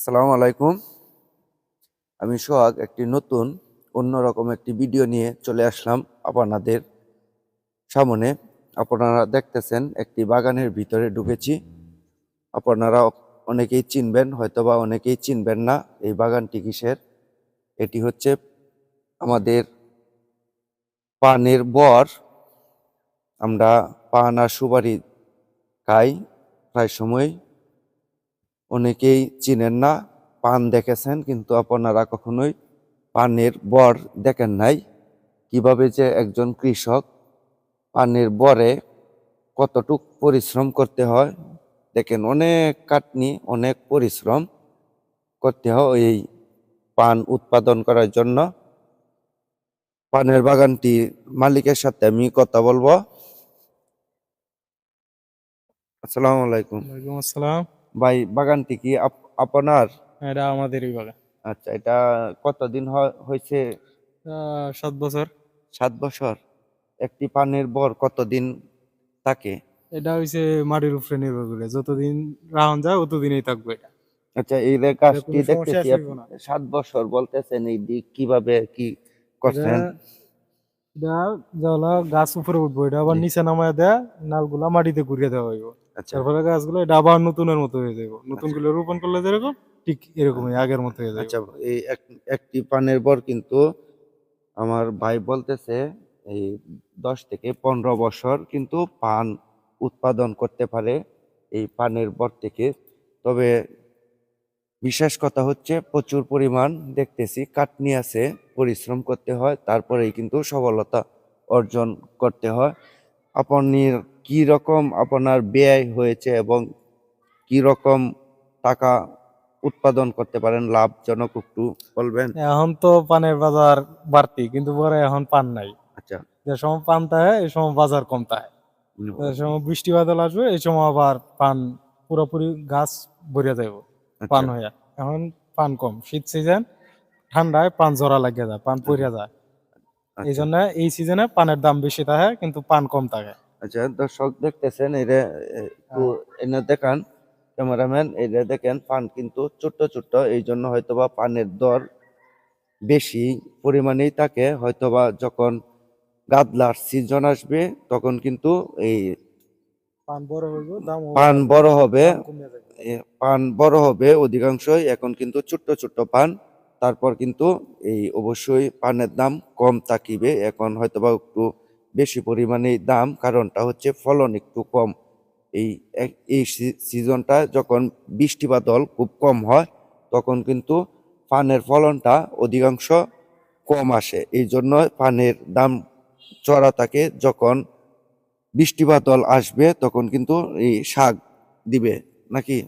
আসসালামু আলাইকুম। আমি সোহাগ, একটি নতুন অন্যরকম একটি ভিডিও নিয়ে চলে আসলাম আপনাদের সামনে। আপনারা দেখতেছেন, একটি বাগানের ভিতরে ঢুকেছি। আপনারা অনেকেই চিনবেন, হয়তোবা অনেকেই চিনবেন না এই বাগানটি কিসের। এটি হচ্ছে আমাদের পানের বর। আমরা পান আর সুপারি খাই, প্রায় সময় অনেকেই চিনেন না, পান দেখেছেন, কিন্তু আপনারা কখনোই পানের বর দেখেন নাই। কীভাবে যে একজন কৃষক পানের বরে কতটুক পরিশ্রম করতে হয়, দেখেন অনেক কাটনি অনেক পরিশ্রম করতে হয় এই পান উৎপাদন করার জন্য। পানের বাগানটি মালিকের সাথে আমি কথা বলব। আসসালামু আলাইকুম। আসসালাম। ভাই বাগানটি কি আপনার? এটা আমাদেরই বাগান। আচ্ছা এটা কতদিন হয়েছে? সাত বছর। সাত বছর। একটি পানের বর কতদিন থাকে? এটা হইছে মাটির উপরে নির্ভর করে। যতদিন রাহন যায় ততদিনই থাকবে এটা। আচ্ছা এই গাছটি দেখতেছি না। সাত বছর বলতেছেন এই দিক কীভাবে কি করছেন? এটা- গাছ উপরে উঠবো। এটা আবার নিচে নামায় দেয় নালগুলা মাটিতে ঘুরিয়ে দেওয়া হইব। তারপরে গাছগুলো এটা আবার নতুনের মতো হয়ে যাবে নতুনগুলো রোপণ করলে যেরকম ঠিক এরকমই আগের মতো হয়ে যাবে আচ্ছা এই এক- একটি পানের বর কিন্তু আমার ভাই বলতেছে এই দশ থেকে পনেরো বছর কিন্তু পান উৎপাদন করতে পারে এই পানের বর থেকে। তবে বিশেষ কথা হচ্ছে প্রচুর পরিমাণ দেখতেছি কাটনি আছে পরিশ্রম করতে হয় তারপরেই কিন্তু সফলতা অর্জন করতে হয়। আপনি কি রকম আপনার ব্যয় হয়েছে এবং কি রকম টাকা উৎপাদন করতে পারেন? লাভজনক একটু বলবেন। এখন তো পানের বাজার বাড়তি কিন্তু পরে এখন পান নাই। আচ্ছা। যে সময় পান থাকে এই সময় বাজার কম থাকে সময় বৃষ্টি বাদল আসবে এই সময় আবার পান পুরোপুরি গাছ ভরিয়া যাইব পান আচ্ছা, হইয়া এখন পান কম শীত সিজন ঠান্ডায় পান জরা লাগিয়ে যায় পান পরিয়া যায়। এই আচ্ছা। জন্য এই সিজনে পানের দাম বেশি থাকে কিন্তু পান কম থাকে আচ্ছা দর্শক দেখতেছেন এটা একটু এনে দেখান ক্যামেরাম্যান এটা দেখেন পান কিন্তু ছোট্ট ছোট্ট এই জন্য হয়তোবা পানের দর বেশি পরিমাণেই থাকে। হয়তোবা যখন গাদলার সিজন আসবে তখন কিন্তু এই পান বড় হইব দাম পান বড় হবে পান বড় হবে অধিকাংশই এখন কিন্তু ছোট্ট ছোট্ট পান। তারপর কিন্তু এই অবশ্যই পানের দাম কম থাকিবে। এখন হয়তোবা একটু বেশি পরিমাণে দাম কারণটা হচ্ছে ফলন একটু কম। এই এই সিজনটা যখন বৃষ্টি বাদল খুব কম হয় তখন কিন্তু পানের ফলনটা অধিকাংশ কম আসে। এই জন্য পানের দাম চড়া থাকে যখন বৃষ্টি বাদল আসবে তখন কিন্তু এই শাক দিবে নাকি?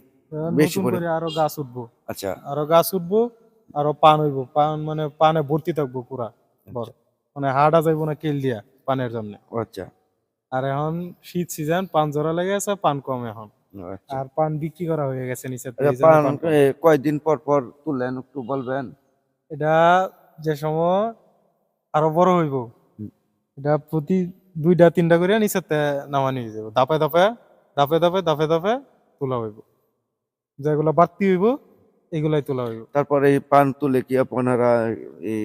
বেশি করে। করে আরও গাছ উঠবো। আচ্ছা। আরও গাছ উঠবো আরও পান হইব। পান মানে পানে ভর্তি থাকব পুরা। মানে হাড়া যাইবো না কেল দিয়া। পানের জন্য। আচ্ছা। আর এখন শীত সিজন পান জোড়া লেগে আছে পান কম এখন। আচ্ছা। আর পান বিক্রি করা হয়ে গেছে নিচে আচ্ছা, পান কয়দিন পর পর তুলেন একটু বলবেন? এটা যে সময় আরও বড় হইব এটা প্রতি দুইটা তিনটা করে নিচেতে নামানি হয়ে যাব দাপে দাপে দাপে দাপে দাপে দাপে তোলা হইব। যেগুলো বাড়তি হইব এগুলাই তোলা হইব। তারপরে এই পান তুলে কি আপনারা এই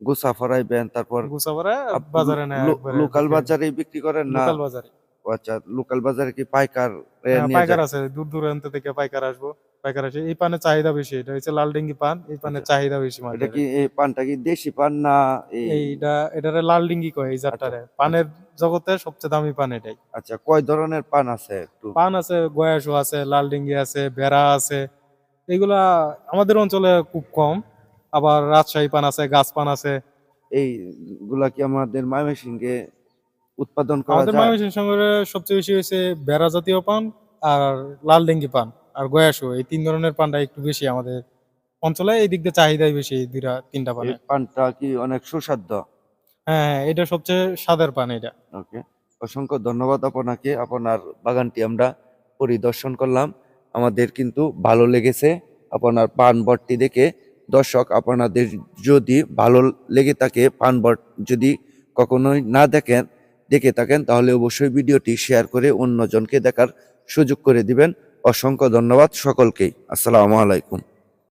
গোসা ফরাইবেন তারপর গুছা বাজারে একবারে লোকাল বাজারে বিক্রি করেন না? লোকাল বাজারে। আচ্ছা লোকাল বাজারে কি পাইকার হ্যাঁ, পাইকার আছে দূর দূরান্ত থেকে পাইকার আসব। পাইকার আসে এই পানের চাহিদা বেশি এটা হচ্ছে লাল ডিঙ্গি পান এই পানের আচ্ছা। চাহিদা বেশি এটা কি এই পানটা কি দেশি পান না এইটা এটারে লাল ডিঙ্গি কয় এই জাতটারে। পানের জগতে সবচেয়ে দামি পান এটাই। আচ্ছা কয় ধরনের পান আছে একটু? পান আছে গয়াসু আছে লাল ডিঙ্গি আছে বেড়া আছে এগুলা আমাদের অঞ্চলে খুব কম। আবার রাজশাহী পান আছে গাছ পান আছে। এই গুলা কি আমাদের ময়মনসিংহে উৎপাদন করা আমাদের যায়? ময়মনসিংহ শহরে সবচেয়ে বেশি হয়েছে বেড়া জাতীয় পান আর লাল ডিঙ্গি পান আর গয়াসু এই তিন ধরনের পানটা একটু বেশি আমাদের অঞ্চলে এই দিক দিয়ে চাহিদাই বেশি এই দুইটা তিনটা এই পানটা কি অনেক সুস্বাদ্য হ্যাঁ হ্যাঁ এটা সবচেয়ে স্বাদের পান এটা। ওকে অসংখ্য ধন্যবাদ আপনাকে। আপনার বাগানটি আমরা পরিদর্শন করলাম। আমাদের কিন্তু ভালো লেগেছে। আপনার পান বটটি দেখে দর্শক, আপনাদের যদি ভালো লেগে থাকে, পান বট যদি কখনোই না দেখেন, দেখে থাকেন, তাহলে অবশ্যই ভিডিওটি শেয়ার করে অন্যজনকে দেখার সুযোগ করে দিবেন। অসংখ্য ধন্যবাদ সকলকেই। আসসালামু আলাইকুম।